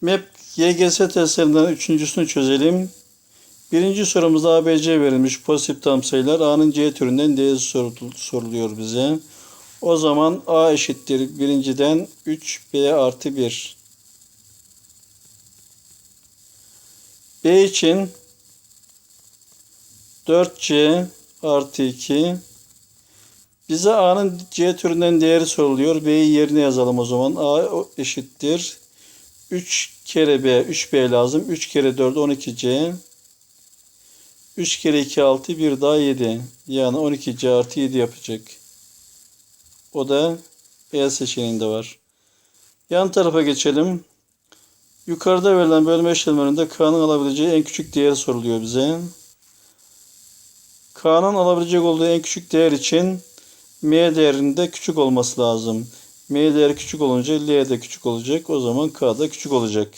MEP YGS testlerinden üçüncüsünü çözelim. Birinci sorumuzda ABC verilmiş pozitif tam sayılar A'nın C türünden sorul- soruluyor bize. O zaman A eşittir birinciden 3B artı 1. B için 4C artı 2. Bize A'nın C türünden değeri soruluyor. B'yi yerine yazalım o zaman. A eşittir 3 kere B, 3B lazım. 3 kere 4, 12C. 3 kere 2, 6, 1 daha 7. Yani 12C artı 7 yapacak. O da E seçeneğinde var. Yan tarafa geçelim. Yukarıda verilen bölme işlemlerinde K'nın alabileceği en küçük değer soruluyor bize. K'nın alabilecek olduğu en küçük değer için M değerinde küçük olması lazım. M değeri küçük olunca L de küçük olacak. O zaman K da küçük olacak.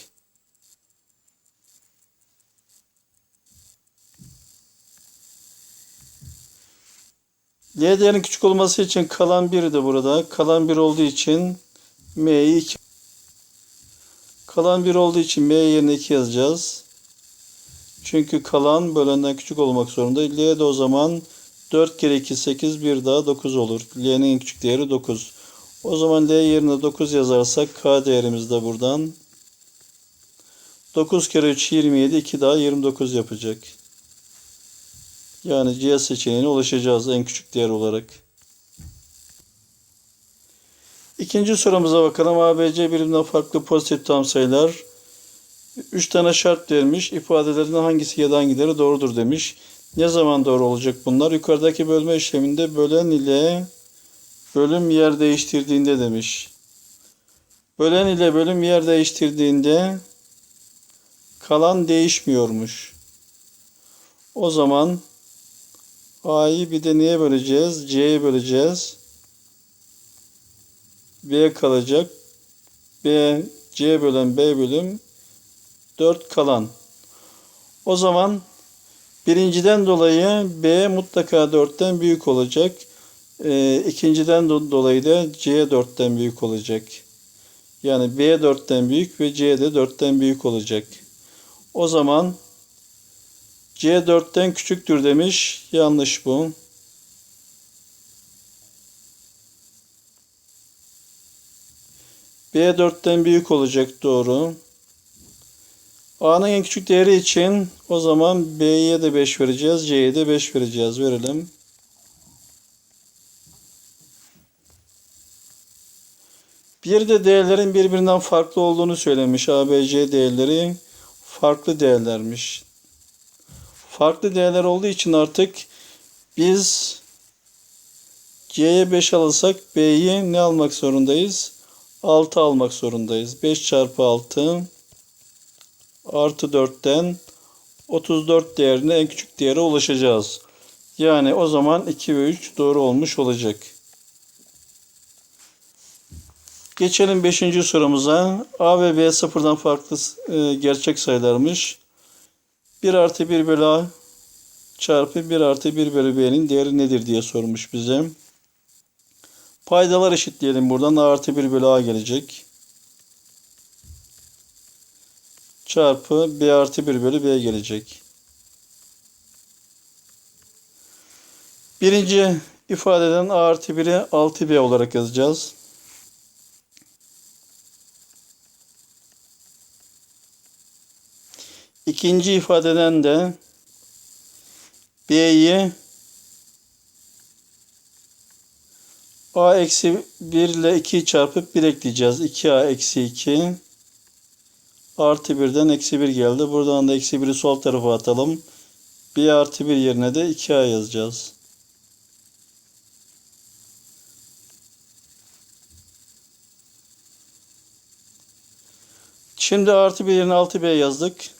L değerinin küçük olması için kalan 1 de burada. Kalan 1 olduğu için M'yi 2. Kalan 1 olduğu için M yerine 2 yazacağız. Çünkü kalan bölenden küçük olmak zorunda. L de o zaman 4 kere 2 8 bir daha 9 olur. L'nin en küçük değeri 9. O zaman L yerine 9 yazarsak K değerimiz de buradan 9 kere 3 27 2 daha 29 yapacak. Yani C seçeneğine ulaşacağız en küçük değer olarak. İkinci sorumuza bakalım. ABC birbirinden farklı pozitif tam sayılar. 3 tane şart vermiş. İfadelerinden hangisi ya da hangileri doğrudur demiş. Ne zaman doğru olacak bunlar? Yukarıdaki bölme işleminde bölen ile bölüm yer değiştirdiğinde demiş. Bölen ile bölüm yer değiştirdiğinde kalan değişmiyormuş. O zaman A'yı bir de neye böleceğiz? C'ye böleceğiz. B kalacak. B, C bölen B bölüm 4 kalan. O zaman birinciden dolayı B mutlaka 4'ten büyük olacak. E, ikinciden do- dolayı da C 4'ten büyük olacak. Yani B 4'ten büyük ve C de 4'ten büyük olacak. O zaman C 4'ten küçüktür demiş. Yanlış bu. B 4'ten büyük olacak doğru. A'nın en küçük değeri için o zaman B'ye de 5 vereceğiz. C'ye de 5 vereceğiz. Verelim. Bir de değerlerin birbirinden farklı olduğunu söylemiş. A, B, C değerleri farklı değerlermiş. Farklı değerler olduğu için artık biz C'ye 5 alırsak B'yi ne almak zorundayız? 6 almak zorundayız. 5 çarpı 6 artı 4'ten 34 değerine en küçük değere ulaşacağız. Yani o zaman 2 ve 3 doğru olmuş olacak. Geçelim 5. sorumuza. A ve B sıfırdan farklı e, gerçek sayılarmış. 1 artı 1 bölü A çarpı 1 artı 1 bölü B'nin değeri nedir diye sormuş bize. Paydalar eşitleyelim buradan. A artı 1 bölü A gelecek. Çarpı B artı 1 bölü B gelecek. Birinci ifadeden A artı 1'i 6B olarak yazacağız. İkinci ifadeden de B'yi A eksi 1 ile 2 çarpıp 1 ekleyeceğiz. 2A eksi 2 artı 1'den eksi 1 geldi. Buradan da eksi 1'i sol tarafa atalım. B artı 1 yerine de 2A yazacağız. Şimdi artı 1 yerine 6B yazdık.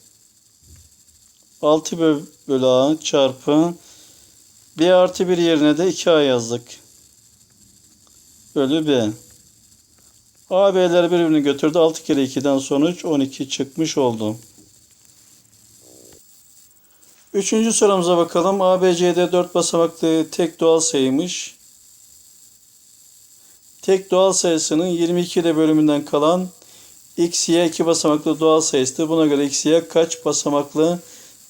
6 bö- bölü A çarpı B artı 1 yerine de 2A yazdık. Bölü B. A, B'leri birbirini götürdü. 6 kere 2'den sonuç 12 çıkmış oldu. Üçüncü sorumuza bakalım. A, B, C'de 4 basamaklı tek doğal sayıymış. Tek doğal sayısının 22 de bölümünden kalan X, Y iki basamaklı doğal sayısı. Buna göre X, Y kaç basamaklı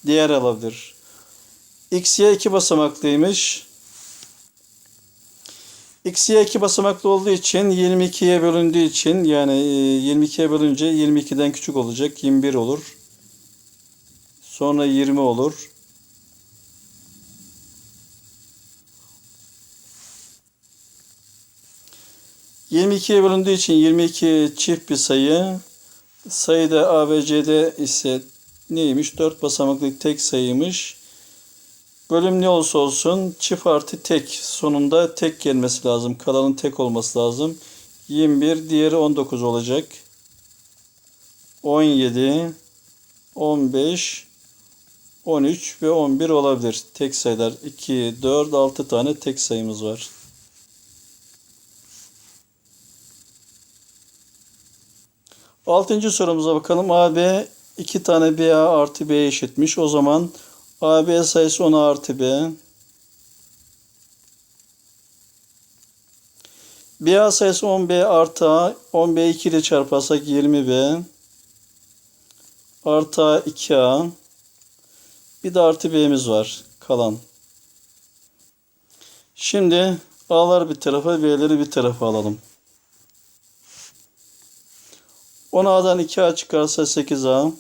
değer alabilir? X, Y iki basamaklıymış. X, Y iki basamaklı olduğu için 22'ye bölündüğü için yani e, 22'ye bölünce 22'den küçük olacak. 21 olur. Sonra 20 olur. ...22'ye bölündüğü için 22 çift bir sayı... ...sayıda ABC'de ise neymiş? 4 basamaklı tek sayıymış. Bölüm ne olursa olsun çift artı tek sonunda tek gelmesi lazım. Kalanın tek olması lazım. 21 diğeri 19 olacak. 17 15 13 ve 11 olabilir. Tek sayılar 2 4 6 tane tek sayımız var. Altıncı sorumuza bakalım. AB iki tane BA artı B eşitmiş. O zaman AB sayısı 10 artı B. BA sayısı 10B artı A. 10B 2 ile çarparsak 20B. Artı A 2A. Bir de artı B'miz var. Kalan. Şimdi A'lar bir tarafa B'leri bir tarafa alalım. 10A'dan 2A çıkarsa 8A.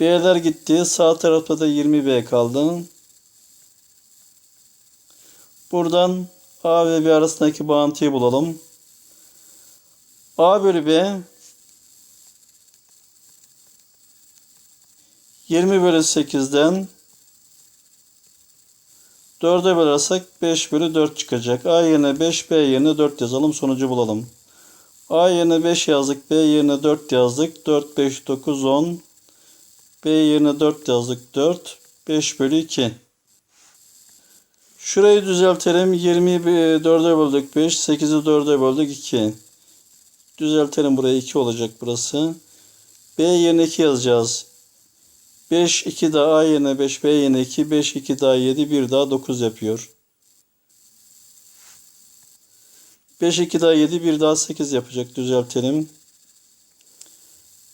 B'ler gitti. Sağ tarafta da 20B kaldı. Buradan A ve B arasındaki bağıntıyı bulalım. A bölü B 20 bölü 8'den 4'e bölersek 5 bölü 4 çıkacak. A yerine 5, B yerine 4 yazalım. Sonucu bulalım. A yerine 5 yazdık. B yerine 4 yazdık. 4, 5, 9, 10. B yerine 4 yazdık. 4. 5 bölü 2. Şurayı düzeltelim. 20'yi 4'e böldük 5. 8'i 4'e böldük 2. Düzeltelim buraya 2 olacak burası. B yerine 2 yazacağız. 5 2 daha A yerine 5 B yerine 2 5 2 daha 7 1 daha 9 yapıyor. 5 2 daha 7 1 daha 8 yapacak. Düzeltelim.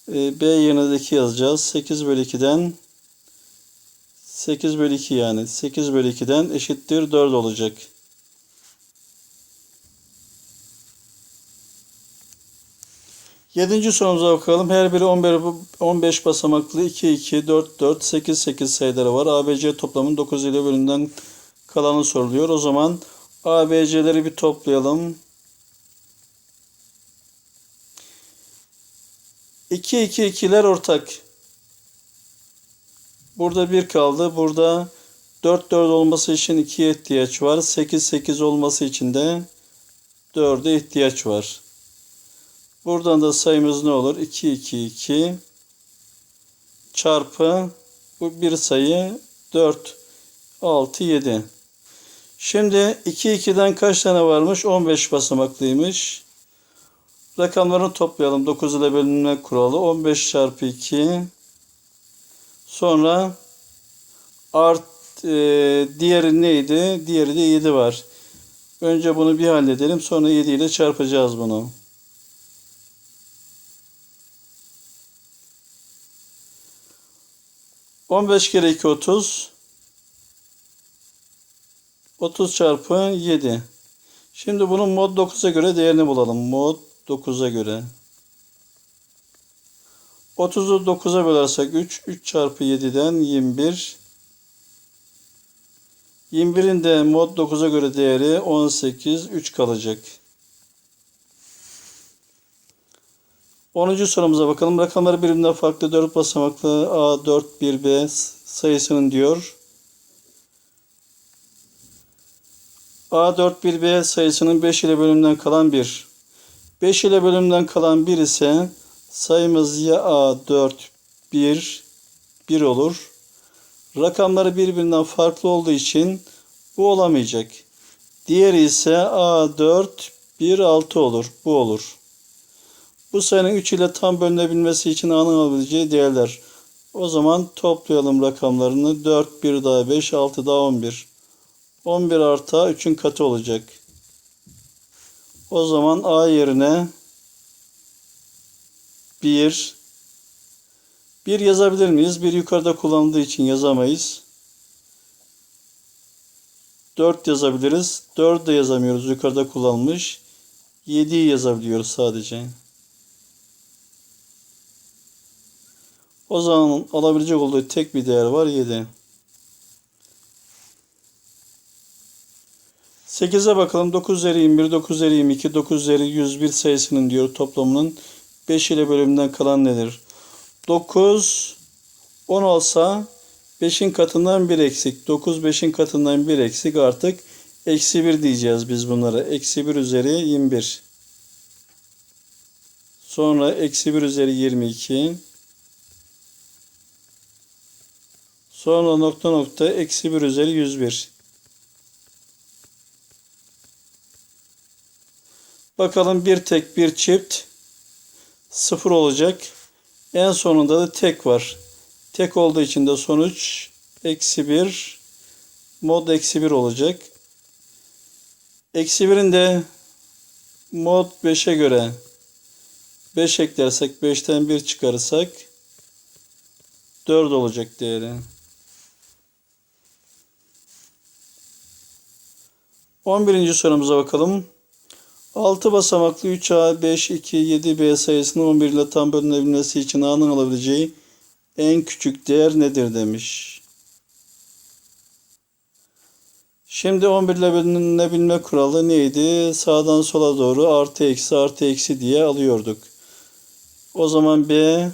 Ee, B yerine de 2 yazacağız. 8 bölü 2'den 8 bölü 2 yani. 8 bölü 2'den eşittir 4 olacak. Yedinci sorumuza bakalım. Her biri 11, 15 basamaklı 2, 2, 4, 4, 8, 8 sayıları var. ABC toplamının 9 ile bölümünden kalanı soruluyor. O zaman ABC'leri bir toplayalım. 2, 2, 2'ler ortak. Burada 1 kaldı. Burada 4, 4 olması için 2'ye ihtiyaç var. 8, 8 olması için de 4'e ihtiyaç var. Buradan da sayımız ne olur? 2, 2, 2 çarpı bu bir sayı 4, 6, 7. Şimdi 2, 2'den kaç tane varmış? 15 basamaklıymış. Rakamlarını toplayalım. 9 ile bölünme kuralı. 15 çarpı 2. Sonra art e, diğeri neydi? Diğeri de 7 var. Önce bunu bir halledelim. Sonra 7 ile çarpacağız bunu. 15 kere 2 30. 30 çarpı 7. Şimdi bunun mod 9'a göre değerini bulalım. Mod 9'a göre. 30'u 9'a bölersek 3. 3 çarpı 7'den 21. 21'in de mod 9'a göre değeri 18. 3 kalacak. 10. sorumuza bakalım. Rakamları birbirinden farklı 4 basamaklı A4 1B sayısının diyor. A4 1B sayısının 5 ile bölümden kalan 1. 5 ile bölümden kalan 1 ise sayımız ya A4 1 1 olur. Rakamları birbirinden farklı olduğu için bu olamayacak. Diğeri ise A4 1 6 olur. Bu olur. Bu sayının 3 ile tam bölünebilmesi için A'nın alabileceği değerler. O zaman toplayalım rakamlarını. 4, 1 daha 5, 6 daha 11. 11 artı A 3'ün katı olacak. O zaman A yerine 1 1 yazabilir miyiz? 1 yukarıda kullanıldığı için yazamayız. 4 yazabiliriz. 4 de yazamıyoruz. Yukarıda kullanılmış. 7'yi yazabiliyoruz sadece. O zaman alabilecek olduğu tek bir değer var 7. 8'e bakalım. 9 üzeri 21, 9 üzeri 22, 9 üzeri 101 sayısının diyor toplamının 5 ile bölümünden kalan nedir? 9 10 olsa 5'in katından 1 eksik. 9 5'in katından 1 eksik artık. Eksi 1 diyeceğiz biz bunlara. Eksi 1 üzeri 21. Sonra eksi 1 üzeri 22. Sonra nokta nokta eksi 1 üzeri 101. Bakalım bir tek bir çift sıfır olacak. En sonunda da tek var. Tek olduğu için de sonuç eksi 1 mod eksi 1 olacak. Eksi 1'in de mod 5'e göre 5 eklersek 5'ten 1 çıkarırsak 4 olacak değeri. 11. sorumuza bakalım. 6 basamaklı 3A, 5, 2, 7B sayısının 11 ile tam bölünebilmesi için A'nın alabileceği en küçük değer nedir demiş. Şimdi 11 ile bölünebilme kuralı neydi? Sağdan sola doğru artı eksi artı eksi diye alıyorduk. O zaman B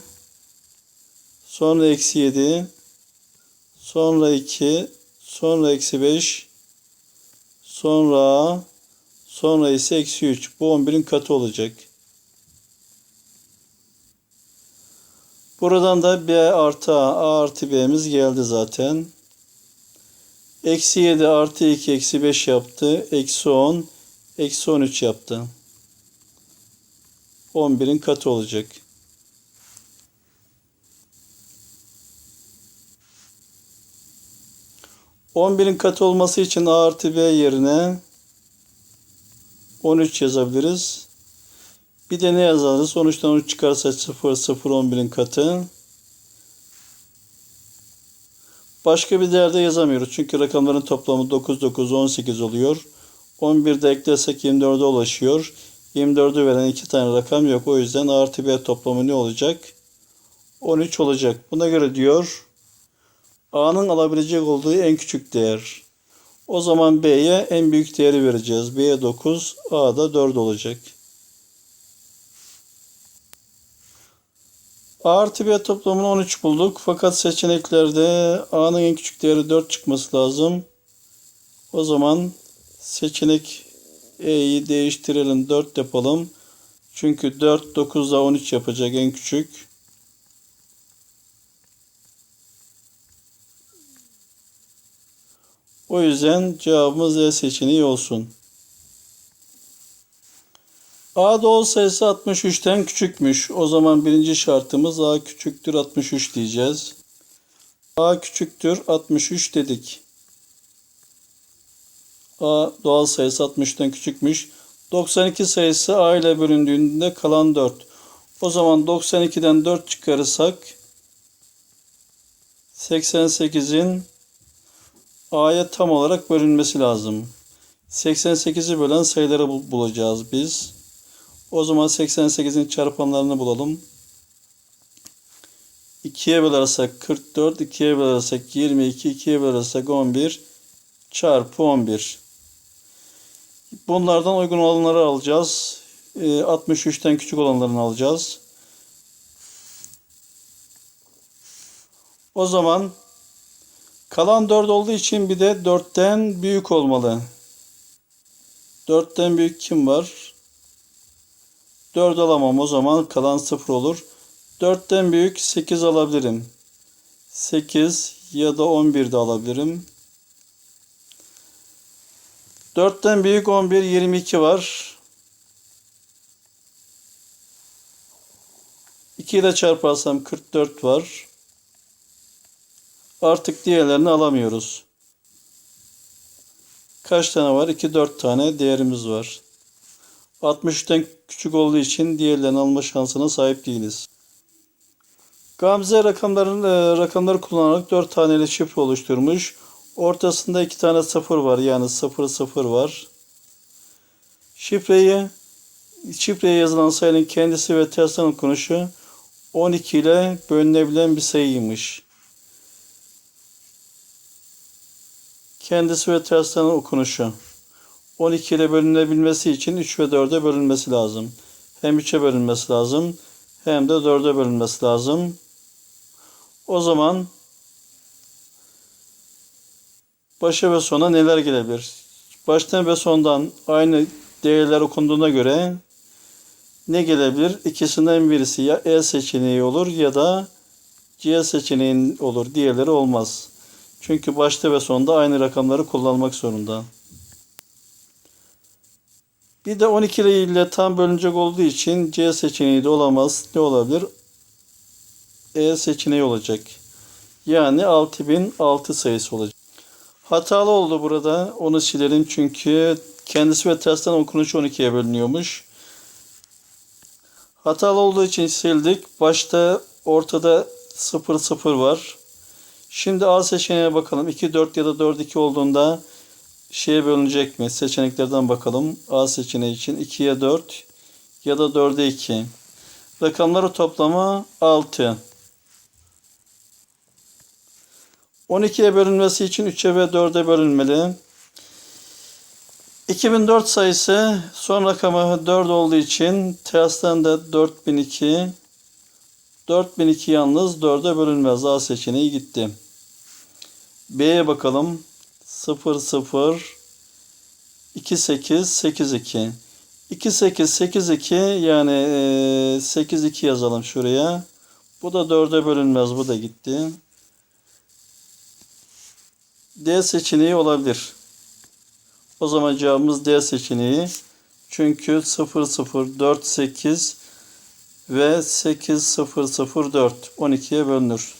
sonra eksi 7 sonra 2 sonra eksi 5 sonra A sonra ise eksi 3. Bu 11'in katı olacak. Buradan da B artı A, A artı B'miz geldi zaten. Eksi 7 artı 2 eksi 5 yaptı. Eksi 10 eksi 13 yaptı. 11'in katı olacak. On birin katı olması için A artı B yerine 13 yazabiliriz. Bir de ne yazarız? 13'ten 13 çıkarsa 0, 0, 11'in katı. Başka bir değerde yazamıyoruz. Çünkü rakamların toplamı 9, 9, 18 oluyor. 11 de eklersek 24'e ulaşıyor. 24'ü veren iki tane rakam yok. O yüzden A artı B toplamı ne olacak? 13 olacak. Buna göre diyor A'nın alabilecek olduğu en küçük değer. O zaman B'ye en büyük değeri vereceğiz. B'ye 9, A'da 4 olacak. A artı B toplamını 13 bulduk. Fakat seçeneklerde A'nın en küçük değeri 4 çıkması lazım. O zaman seçenek E'yi değiştirelim. 4 yapalım. Çünkü 4, 9 da 13 yapacak en küçük. O yüzden cevabımız E seçeneği olsun. A doğal sayısı 63'ten küçükmüş. O zaman birinci şartımız A küçüktür 63 diyeceğiz. A küçüktür 63 dedik. A doğal sayısı 63'ten küçükmüş. 92 sayısı A ile bölündüğünde kalan 4. O zaman 92'den 4 çıkarırsak 88'in A'ya tam olarak bölünmesi lazım. 88'i bölen sayıları bulacağız biz. O zaman 88'in çarpanlarını bulalım. 2'ye bölersek 44, 2'ye bölersek 22, 2'ye bölersek 11 çarpı 11. Bunlardan uygun olanları alacağız. 63'ten küçük olanlarını alacağız. O zaman kalan 4 olduğu için bir de 4'ten büyük olmalı. 4'ten büyük kim var? 4 alamam o zaman kalan 0 olur. 4'ten büyük 8 alabilirim. 8 ya da 11 de alabilirim. 4'ten büyük 11 22 var. 2 ile çarparsam 44 var. Artık diğerlerini alamıyoruz. Kaç tane var? 2 4 tane değerimiz var. 63'ten küçük olduğu için diğerlerini alma şansına sahip değiliz. Gamze rakamların e, rakamları kullanarak 4 taneli şifre oluşturmuş. Ortasında 2 tane sıfır var. Yani 0 0 var. Şifreyi şifreye yazılan sayının kendisi ve tersten okunuşu 12 ile bölünebilen bir sayıymış. Kendisi ve tersten okunuşu. 12 ile bölünebilmesi için 3 ve 4'e bölünmesi lazım. Hem 3'e bölünmesi lazım hem de 4'e bölünmesi lazım. O zaman başa ve sona neler gelebilir? Baştan ve sondan aynı değerler okunduğuna göre ne gelebilir? İkisinden birisi ya E seçeneği olur ya da C seçeneği olur. Diğerleri olmaz. Çünkü başta ve sonda aynı rakamları kullanmak zorunda. Bir de 12 ile tam bölünecek olduğu için C seçeneği de olamaz. Ne olabilir? E seçeneği olacak. Yani 6006 sayısı olacak. Hatalı oldu burada. Onu silelim çünkü kendisi ve tersten okunuşu 12'ye bölünüyormuş. Hatalı olduğu için sildik. Başta ortada 0 0 var. Şimdi A seçeneğine bakalım. 2 4 ya da 4 2 olduğunda şeye bölünecek mi? Seçeneklerden bakalım. A seçeneği için 2'ye 4 ya da 4'e 2. Rakamları toplamı 6. 12'ye bölünmesi için 3'e ve 4'e bölünmeli. 2004 sayısı son rakamı 4 olduğu için tersten de 4002. 4002 yalnız 4'e bölünmez. A seçeneği gitti. B'ye bakalım. 0 0 2 8 8 2. 2 8 8 2 yani eee, 8 2 yazalım şuraya. Bu da 4'e bölünmez. Bu da gitti. D seçeneği olabilir. O zaman cevabımız D seçeneği. Çünkü 0048 ve 8004 12'ye bölünür.